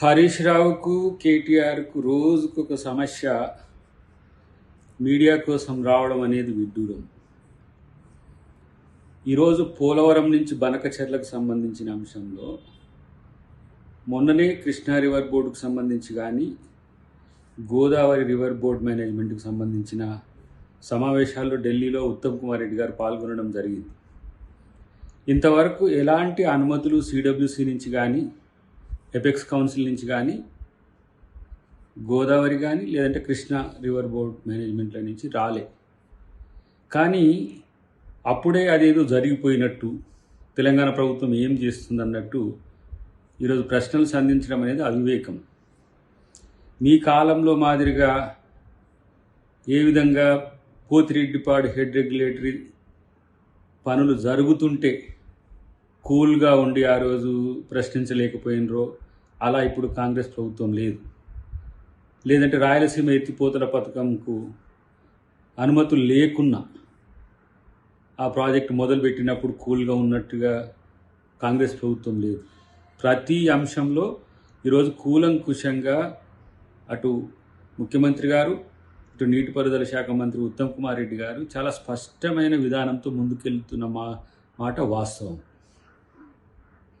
హరీష్ రావుకు కేటీఆర్కు రోజుకు ఒక సమస్య మీడియా కోసం రావడం అనేది విడ్డూరం. ఈరోజు పోలవరం నుంచి బనకచెర్లకు సంబంధించిన అంశంలో మొన్ననే కృష్ణా రివర్ బోర్డుకు సంబంధించి కానీ గోదావరి రివర్ బోర్డ్ మేనేజ్మెంట్కి సంబంధించిన సమావేశాల్లో ఢిల్లీలో ఉత్తమ్ కుమార్ రెడ్డి గారు పాల్గొనడం జరిగింది. ఇంతవరకు ఎలాంటి అనుమతులు సిడబ్ల్యూసి నుంచి కానీ ఎపెక్స్ కౌన్సిల్ నుంచి కానీ గోదావరి కానీ లేదంటే కృష్ణా రివర్ బోర్డ్ మేనేజ్మెంట్ల నుంచి రాలే. కానీ అప్పుడే అదేదో జరిగిపోయినట్టు తెలంగాణ ప్రభుత్వం ఏం చేస్తుందన్నట్టు ఈరోజు ప్రశ్నలు సంధించడం అనేది అవివేకం. మీ కాలంలో మాదిరిగా ఏ విధంగా పోతిరెడ్డిపాడు హెడ్ రెగ్యులేటరీ పనులు జరుగుతుంటే కూల్గా ఉండి ఆ రోజు ప్రశ్నించలేకపోయినరో అలా ఇప్పుడు కాంగ్రెస్ ప్రభుత్వం లేదు. లేదంటే రాయలసీమ ఎత్తిపోతల పథకంకు అనుమతులు లేకున్నా ఆ ప్రాజెక్టు మొదలుపెట్టినప్పుడు కూల్గా ఉన్నట్టుగా కాంగ్రెస్ ప్రభుత్వం లేదు. ప్రతి అంశంలో ఈరోజు కూలంకుషంగా అటు ముఖ్యమంత్రి గారు ఇటు నీటిపారుదల శాఖ మంత్రి ఉత్తమ్ కుమార్ రెడ్డి గారు చాలా స్పష్టమైన విధానంతో ముందుకెళ్తున్న మా మాట వాస్తవం.